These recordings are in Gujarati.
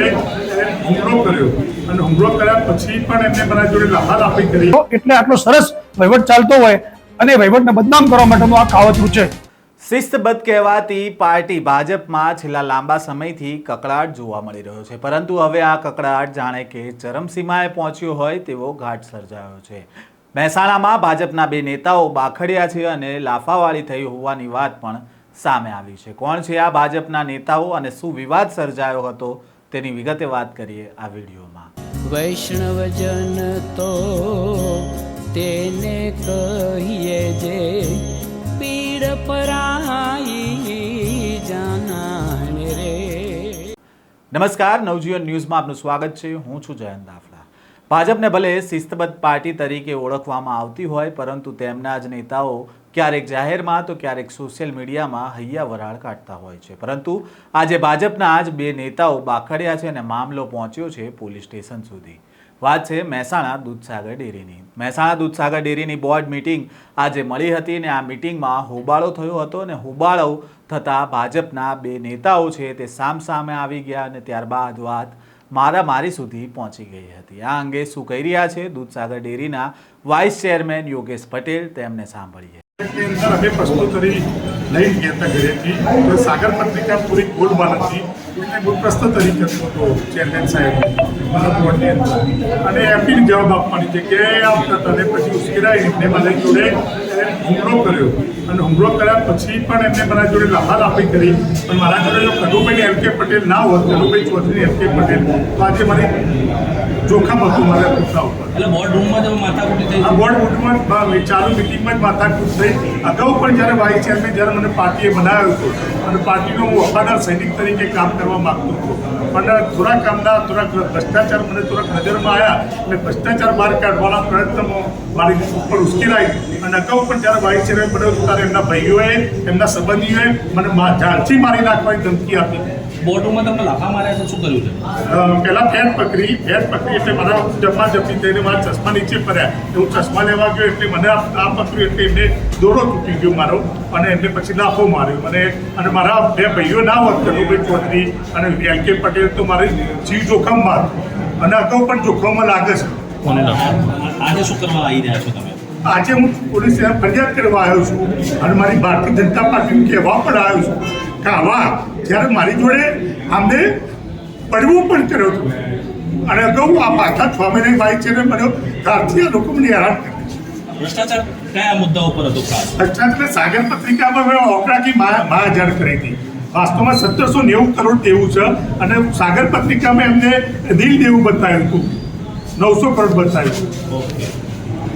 જોડે હુમલો કર્યો. અને હુમલો કર્યા પછી પણ એમને મારા જોડે લાફાલાફી કરી. એટલે આટલો સરસ વહીવટ ચાલતો હોય અને વહીવટને બદનામ કરવા માટેનું આ કાવતરું છે. શિસ્તબદ્ધ કહેવાતી પાર્ટી ભાજપમાં છેલ્લા લાંબા સમયથી કકળાટ જોવા મળી રહ્યો છે. પરંતુ હવે આ કકળાટ જાણે કે ચરમસીમાએ પહોંચ્યો હોય તેવો ઘાટ સર્જાયો છે. મહેસાણામાં ભાજપના બે નેતાઓ બાખડ્યા છે અને લાફાવાળી થઈ હોવાની વાત પણ સામે આવી છે. કોણ છે આ ભાજપના નેતાઓ અને શું વિવાદ સર્જાયો હતો તેની વિગતે વાત કરીએ આ વિડીયોમાં. વૈષ્ણવજન તો તેને કહીએ જે પીડ પરાઈ જાનાને રે. નમસ્કાર નવજીવન ન્યૂઝમાં આપનું સ્વાગત છે. હું છું જયંત દાફલા ભાજપને ભલે શિસ્તબદ્ધ પાર્ટી તરીકે ઓળખવામાં આવતી હોય, પરંતુ તેમના જ નેતાઓ ક્યારેક જાહેરમાં તો ક્યારેક સોશિયલ મીડિયામાં હૈયા વરાળ કાઢતા હોય છે. પરંતુ આજે ભાજપના આજ બે નેતાઓ બાખડ્યા છે અને મામલો પહોંચ્યો છે પોલીસ સ્ટેશન સુધી. વાત છે મહેસાણા દૂધસાગર ડેરીની. મહેસાણા દૂધસાગર ડેરીની બોર્ડ મીટિંગ આજે મળી હતી અને આ મિટિંગમાં હોબાળો થયો હતો અને હોબાળો થતાં ભાજપના બે નેતાઓ છે તે સામસામે આવી ગયા અને ત્યારબાદ વાત મારામારી સુધી પહોંચી ગઈ હતી. આ અંગે શું કહી રહ્યા છે? દૂધસાગર ડેરીના વાઇસ ચેરમેન યોગેશ પટેલ તેમને સાંભળીએ. અમે ગયા હતા ઘરેથી. તો સાગર પત્રિકા પૂરી ગોલમાલ હતી એટલે હું તરીકે ચેરમેન સાહેબ. મારા અને એમની જવાબ આપવાની કે આવતા હતા અને પછી ઉશ્કેરાઈ એમને મારા જોડે હુમલો કર્યો. અને હુમલો કર્યા પછી પણ એમને મારા જોડે લાફાલાફી કરી. પણ મારા જોડે જો કનુભાઈ એમ કે પટેલ ના હોત કનુભાઈ ચૌધરી એમ કે પટેલ તો આજે મારી જોખમ હતું મારા પુતળા ઉપર. એટલે બોર્ડ રૂમમાં તમે માથાકૂટ થઈ આ બોર્ડ રૂમમાં ચાલુ મિટિંગમાં જ માથાકૂટ થઈ. અગાઉ પણ જ્યારે વાઇસ ચેરમેન જ્યારે મને પાર્ટીએ બનાવ્યો હતો અને પાર્ટીનો હું વફાદાર સૈનિક તરીકે કામ કરવા માગતો હતો. પણ થોડા કામના થોડાક ભ્રષ્ટાચાર મને થોડાક નજરમાં આવ્યા અને ભ્રષ્ટાચાર બહાર કાઢવાના પ્રયત્નમાં મારી ઉપર ઉશ્કેરાઈ અને અગાઉ પણ જ્યારે વાઇસ ચેરમેન બન્યો ત્યારે એમના ભાઈઓએ, એમના સંબંધીઓએ મને મા- મારી નાખવાની ધમકી આપી. બોર્ડ તમે લાફા માર્યા છે શું કર્યું છે? પહેલા ફેટ પકડી ફેર પકડી એટલે મારા જમા જપી થઈને મારા ચશ્મા નીચે પડ્યા. હું ચશ્મા લેવા ગયો એટલે મને આ આ પકડ્યું એટલે એમને દોરો તૂટી ગયો મારો અને એમને પછી લાફો માર્યો. મને અને મારા બે ભાઈઓ ના હોત કનુભાઈ ચૌધરી અને એલ કે પટેલ તો મારી જીવ જોખમમાં હતું. અને અગાઉ પણ જોખમમાં લાગે છે. આજે શું કરવા આવી રહ્યા છો તમે? આજે હું પોલીસ ફરિયાદ કરવા આવ્યો છું અને મારી ભારતીય જનતા પાર્ટીને કહેવા પણ આવ્યો છું. કે આવા જ્યારે મારી જોડે આમને પડવું પણ કર્યો હતો. અને અગાઉ આ પાછા છ મહિને બાઈક છે ને બન્યો ત્યારથી આ લોકો મને હેરાન કરે છે. ભ્રષ્ટાચાર કયા મુદ્દા ઉપર હતો ભ્રષ્ટાચાર સાગર પત્રિકામાં મેં ઓકરાકી મહાજાર કરી હતી. વાસ્તવમાં સત્તરસો નેવું કરોડ દેવું છે અને સાગર પત્રિકામાં એમને દિલ દેવું બતાવ્યું હતું. નવસો કરોડ બતાવ્યું હતું.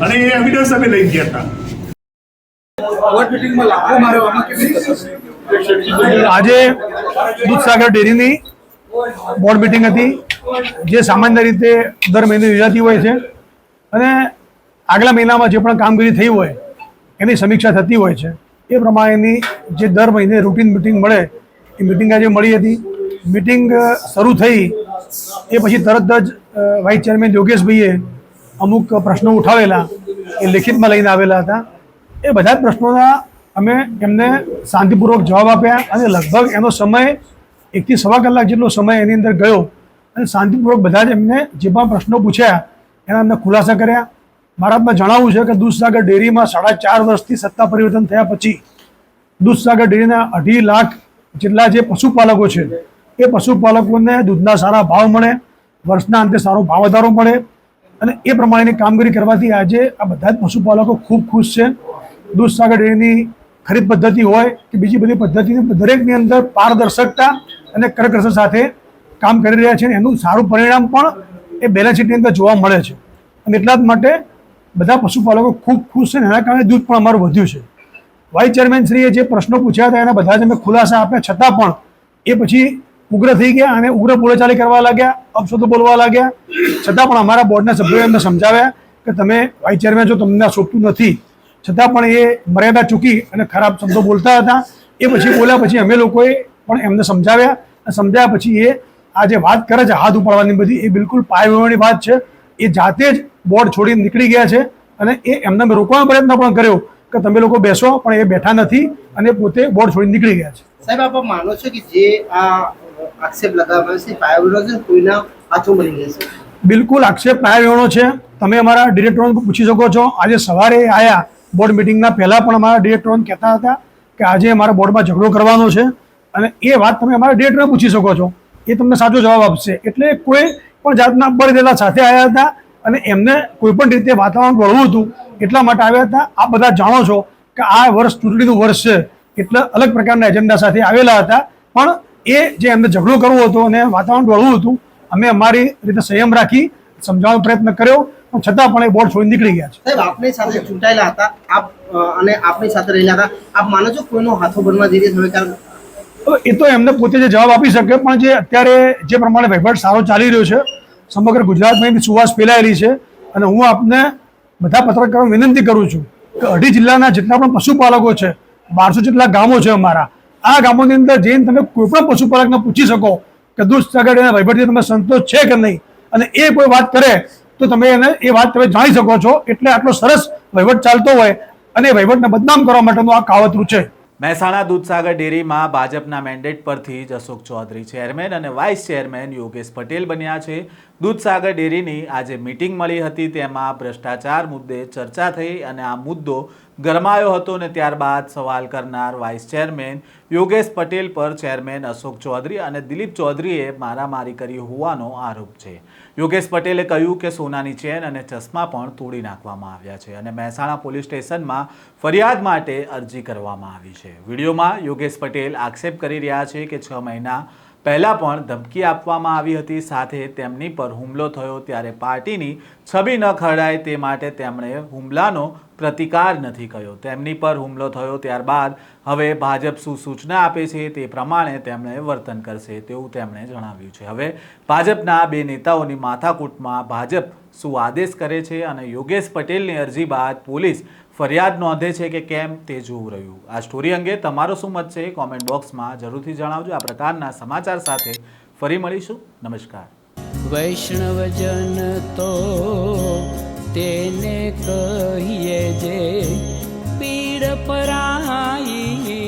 અને એ એવિડન્સ અમે લઈ ગયા હતા. આજે દૂધસાગર ડેરીની બોર્ડ મિટિંગ હતી, જે સામાન્ય રીતે દર મહિને યોજાતી હોય છે. અને આગલા મહિનામાં જે પણ કામગીરી થઈ હોય, એની સમીક્ષા થતી હોય છે. એ પ્રમાણેની જે દર મહિને રૂટીન મિટિંગ મળે, એ મિટિંગ આજે મળી હતી. મિટિંગ શરૂ થઈ, એ પછી તરત જ વાઇસ ચેરમેન યોગેશભાઈએ અમુક પ્રશ્નો ઉઠાવેલા, એ લેખિતમાં લઈને આવેલા હતા. એ બધા જ પ્રશ્નોના અમે એમને શાંતિપૂર્વક જવાબ આપ્યા અને લગભગ એનો સમય એકથી સવા કલાક જેટલો સમય એની અંદર ગયો અને શાંતિપૂર્વક બધા જ એમને જે પણ પ્રશ્નો પૂછ્યા એના અમને ખુલાસા કર્યા. મારા જણાવવું છે કે દૂધસાગર ડેરીમાં સાડા ચાર વર્ષથી સત્તા પરિવર્તન થયા પછી દૂધસાગર ડેરીના અઢી લાખ જેટલા જે પશુપાલકો છે, એ પશુપાલકોને દૂધના સારા ભાવ મળે, વર્ષના અંતે સારો ભાવ વધારો મળે અને એ પ્રમાણેની કામગીરી કરવાથી આજે આ બધા જ પશુપાલકો ખૂબ ખુશ છે. દૂધસાગર ડેરીની ખરીદ પદ્ધતિ હોય કે બીજી બધી પદ્ધતિની દરેકની અંદર પારદર્શકતા અને કરકસર સાથે કામ કરી રહ્યા છે એનું સારું પરિણામ પણ એ બેલેન્સ શીટની અંદર જોવા મળે છે. અને એટલા જ માટે બધા પશુપાલકો ખૂબ ખુશ છે એના કારણે દૂધ પણ અમારું વધ્યું છે. વાઇસ ચેરમેનશ્રીએ જે પ્રશ્નો પૂછ્યા હતા, એના બધા જ અમે ખુલાસા આપ્યા. છતાં પણ એ પછી ઉગ્ર થઈ ગયા અને ઉગ્ર બોલેચાલી કરવા લાગ્યા, અપશબ્દો બોલવા લાગ્યા. છતાં પણ અમારા બોર્ડના સભ્યોએ અમને સમજાવ્યા કે તમે વાઇસ ચેરમેન છો, તમને આ સોંપતું નથી. છતાં પણ એ મર્યાદા ચૂકી અને ખરાબ શબ્દો બોલતા હતા. એ પછી બોલ્યા પછી અમે લોકોએ પણ એમને સમજાવ્યા અને સમજાવ્યા પછી એ આ જે વાત કરે છે હાથ ઉપાડવાની બધી એ બિલકુલ પાયવાની વાત છે. એ જાતે જ બોર્ડ છોડીને નીકળી ગયા છે અને એ એમને મેં રોકવાનો પ્રયત્ન પણ કર્યો કે તમે લોકો બેસો પણ એ બેઠા નથી અને પોતે બોર્ડ છોડીને નીકળી ગયા છે. સાહેબ આપ માનો છો કે જે આ આક્ષેપ લગાવ્યો છે પાયા વિરોધ કોઈના હાથો મળી જશે બિલકુલ આક્ષેપ પાયા વિહોણો છે. તમે અમારા ડિરેક્ટરો પૂછી શકો છો. આજે સવારે આયા બોર્ડ મિટિંગના પહેલાં પણ અમારા ડિરેક્ટરોને કહેતા હતા કે આજે અમારા બોર્ડમાં ઝઘડો કરવાનો છે અને એ વાત તમે અમારા ડિરેક્ટરને પૂછી શકો છો. એ તમને સાચો જવાબ આપશે. એટલે કોઈ પણ જાતના બળદેલા સાથે આવ્યા હતા અને એમને કોઈ પણ રીતે વાતાવરણ વળવું હતું એટલા માટે આવ્યા હતા. આ બધા જાણો છો કે આ વર્ષ ચૂંટણીનું વર્ષ છે. એટલે અલગ પ્રકારના એજન્ડા સાથે આવેલા હતા. પણ એ જે એમને ઝઘડો કરવો હતો અને વાતાવરણ વળવું હતું, અમે અમારી રીતે સંયમ રાખી સમજાવવાનો પ્રયત્ન કર્યો. પણ છતાં પણ એ બોર્ડ છોડી નીકળી ગયા છે. સાહેબ આપની સાથે ચૂંટાયેલા હતા. આપ અને આપની સાથે રહેલા હતા. આપ માનો છો કોઈનો હાથો બનવા જઈ રહ્યા હવે એ તો એમને પોતે જે જવાબ આપી શકે પણ જે અત્યારે જે પ્રમાણે વહીવટ સારો ચાલી રહ્યો છે સમગ્ર ગુજરાતમાં એની સુવાસ ફેલાયેલી છે અને હું આપને બધા પત્રકારો વિનંતી કરું છું કે અઢી જિલ્લાના જેટલા પણ પશુપાલકો છે બારસો જેટલા ગામો છે અમારા આ ગામોની અંદર જઈને તમે કોઈ પણ પશુપાલકને પૂછી શકો કે દૂધ સગડ એના વહીવટથી તમે સંતોષ છે કે નહીં અને એ કોઈ વાત કરે તો તમે એને એ વાત તમે જાણી શકો છો. એટલે આટલો સરસ વહીવટ ચાલતો હોય અને વહીવટને બદનામ કરવા માટેનું આ કાવતરું છે. મહેસાણા દૂધસાગર ડેરીમાં ભાજપના મેન્ડેટ પરથી જ અશોક ચૌધરી ચેરમેન અને વાઇસ ચેરમેન યોગેશ પટેલ બન્યા છે. દૂધસાગર ડેરીની આજે મીટિંગ મળી હતી. તેમાં ભ્રષ્ટાચાર મુદ્દે ચર્ચા થઈ અને આ મુદ્દો ગરમાયો હતો અને ત્યારબાદ સવાલ કરનાર વાઇસ ચેરમેન યોગેશ પટેલ પર ચેરમેન અશોક ચૌધરી અને દિલીપ ચૌધરીએ મારામારી કરી હોવાનો આરોપ છે. યોગેશ પટેલે કહ્યું કે સોનાની ચેન અને ચશ્મા પણ તોડી નાખવામાં આવ્યા છે અને મહેસાણા પોલીસ સ્ટેશનમાં ફરિયાદ માટે અરજી કરવામાં આવી છે. વિડીયોમાં યોગેશ પટેલ આક્ષેપ કરી રહ્યા છે કે છ મહિના પહેલાં પણ ધમકી આપવામાં આવી હતી, સાથે તેમની પર હુમલો થયો ત્યારે પાર્ટીની છબી ન ખરડાય તે માટે તેમણે હુમલાનો પ્રતિકાર નથી કર્યો. તેમની પર હુમલો થયો ત્યારબાદ હવે ભાજપ શું સૂચના આપે છે તે પ્રમાણે તેમણે વર્તન કરશે તેવું તેમણે જણાવ્યું છે. હવે ભાજપના બે નેતાઓની માથાકૂટમાં ભાજપ શું આદેશ કરે છે અને યોગેશ પટેલની અરજી બાદ પોલીસ ફરિયાદ નોંધે છે કે કેમ તે જોવું રહ્યું. આ સ્ટોરી અંગે તમારો શું મત છે કોમેન્ટ બોક્સમાં જરૂરથી જણાવજો. આ પ્રકારના સમાચાર સાથે ફરી મળીશું. નમસ્કાર. વૈષ્ણવજન તો તેને કહીએ જે પીડ પરાઈ